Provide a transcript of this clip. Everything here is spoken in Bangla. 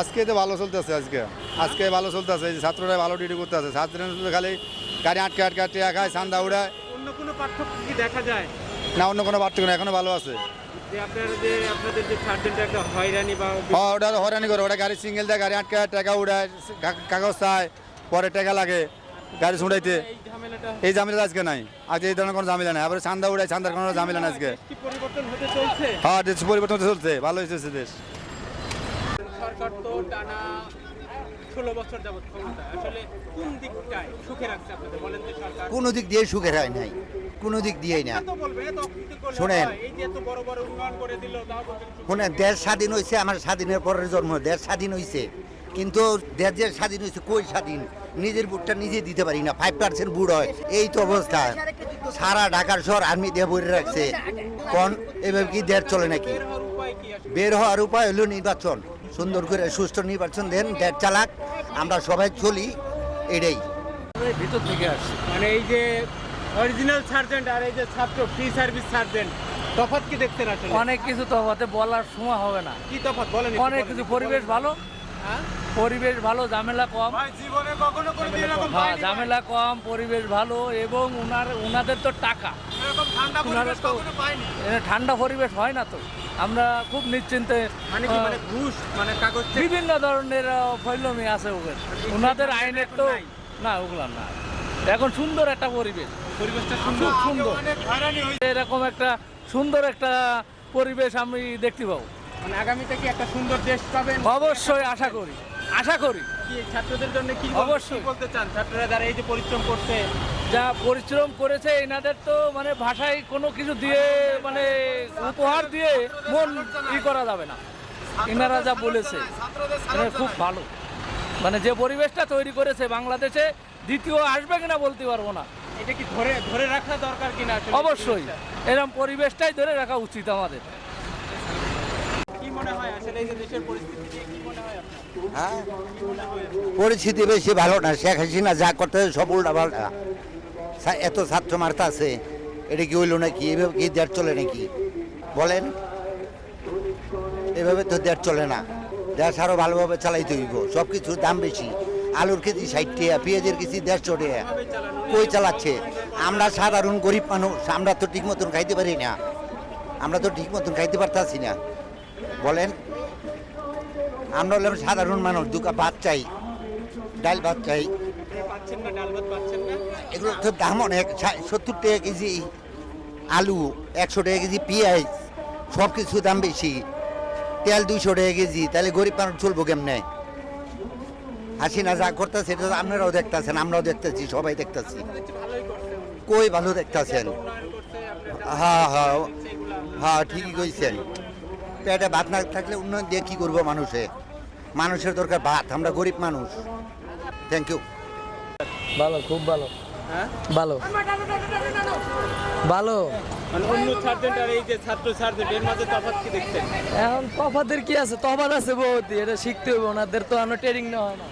আজকে তো ভালো চলতেছে আজকে। আজকে ভালো চলতেছে এই যে ছাত্ররা ভালো ডিউটি করতে আছে ছাত্ররা খালি গাড়ি আটকে আটকে আটকে খায় চান্দা উড়ায়। অন্য কোনো পার্থক্য কি দেখা যায়? না অন্য কোনো পার্থক্য না এখনও ভালো আছে। হ্যাঁ ওটা হয়রানি করে ওটা গাড়ি সিঙ্গেল দেয় গাড়ি আটকে টাকা উড়ায় কাগজ চায় পরে টাকা লাগে গাড়ি ছুটাইতে এই ঝামেলা আজকে নাই। আজকে এই ধরনের কোনো ঝামেলা নাই। আবার চান্দা উড়ায় চান্দার কোনো ঝামেলা নাই আজকে। হ্যাঁ পরিবর্তন হতে চলছে ভালো হয়েছে দেশ। সরকার তো টানা ষোলো বছর যাবত ক্ষমতা আসলে কোন দিকটায় সুখে রাখছে আপনাদের? বলেন তো সরকার। কোনো দিক দিয়ে সুখে হয় নাই। কোনো দিক দিয়েই না। শোনেন। হয়। এই যে এত বড় বড় উন্নয়ন করে দিল তাও বলবেন সুখে শুনে দেশ স্বাধীন হয়েছে আমার স্বাধীনের পরের জন্ম। দেশ স্বাধীন হয়েছে কিন্তু দেশ যে স্বাধীন হয়েছে কই স্বাধীন? নিজের বুটটা নিজে দিতে পারি না। ফাইভ পার্সেন্ট বুট হয়। এই তো অবস্থা। সারা ঢাকার শহর আর্মি দিয়ে বইরে রাখছে। কোন এভাবে কি দেশ চলে নাকি? বের হওয়ার উপায় হলো নির্বাচন। সুন্দর করে সুস্থ নির্বাচন দেন দেশ চালাক। আমরা সবাই চলি এটাই। ভিতর থেকে আসছে। মানে এই যে অরিজিনাল সার্জেন্ট আর এই যে ছাত্র ফ্রি সার্ভিস সার্জেন্ট তফাৎ কি দেখতে আসলে? অনেক কিছু তো হতে বলার সময় হবে না। কি তফাৎ বলেন অনেক কিছু পরিবেশ ভালো? হ্যাঁ? পরিবেশ ভালো ঝামেলা কম। জীবনে কখনো হ্যাঁ ঝামেলা কম পরিবেশ ভালো এবং উনার উনাদের তো টাকা। ঠান্ডা পরিবেশ হয় না তো। আমরা খুব নিশ্চিন্তে মানে মানে ঘুষ মানে কাগজ বিভিন্ন ধরনের ফৈলমি আছে ওদের। ওনাদের আইনের তো না ওগুলা না। এখন সুন্দর একটা পরিবেশ। পরিবেশটা সুন্দর। সুন্দর। এরকম একটা সুন্দর একটা পরিবেশ আমি দেখতে পাবো। মানে আগামীতে কি একটা সুন্দর দেশ পাবেন? অবশ্যই আশা করি। আশা করি। কি ছাত্রদের জন্য কি অবশ্যই। বলতে চান? ছাত্ররা যারা এই যে পরিশ্রম করছে। যা পরিশ্রম করেছে এনাদের তো মানে ভাষায় কোনো কিছু দিয়ে মানে উপহার দিয়ে মন ই করা যাবে না। এনারা যা বলেছে মানে খুব ভালো। মানে যে পরিবেশটা তৈরি করেছে বাংলাদেশে দ্বিতীয় আসবে কিনা বলতে পারব না। এটা কি ধরে ধরে রাখা দরকার কিনা অবশ্যই। এরকম পরিবেশটাই ধরে রাখা উচিত আমাদের। হয় পরিস্থিতি বেশি ভালো না। শেখ হাসিনা যা করতে সব উল্টা পাল্টা এত ছাত্র মারতা আছে। এটা কি হইল নাকি? এভাবে কি দেড় চলে নাকি? বলেন। এভাবে তো দেড় চলে না। দেশ আরও ভালোভাবে চালাইতে হইব। সব কিছুর দাম বেশি। আলুর কেজি ষাট টাকা পেঁয়াজের কেজি দেড়শো টাকা। কই চালাচ্ছে? আমরা সাধারণ গরিব মানুষ আমরা তো ঠিক মতন খাইতে পারি না। আমরা তো ঠিক মতন খাইতে পারতাছি না। বলেন, আমরা হলাম সাধারণ মানুষ, দুকা ভাত চাই, ডাল ভাত চাই। এগুলো তো দাম অনেক সত্তর টাকা কেজি আলু, একশো টাকা কেজি পেঁয়াজ সব কিছু দাম বেশি। তেল দুইশো টাকা কেজি, তাহলে গরিব মানুষ চলবো কেমনে? হাসিনা যা করতেছে, এটা আপনারাও দেখতেছেন, আমরাও দেখতেছি, সবাই দেখতেছি। কই ভালো দেখতেছেন? হ্যাঁ হ্যাঁ হ্যাঁ ঠিকই কইছেন। পেটে ভাত না থাকলে উন্নয়ন দিয়ে কি করব মানুষে? মানুষের দরকার ভাত আমরা গরিব মানুষ। থ্যাংক ইউ ভালো খুব ভালো। হ্যাঁ? ভালো। ভালো। মানে অন্য সার্জেন্ট আর এই যে ছাত্র সার্জেন্ট এর মাঝে তফাৎ কি এখন তফাতের কি আছে? তফাত আছে বহুত এটা শিখতে হবে ওনাদের তো আমরা ট্রেনিং নেওয়া হয় না।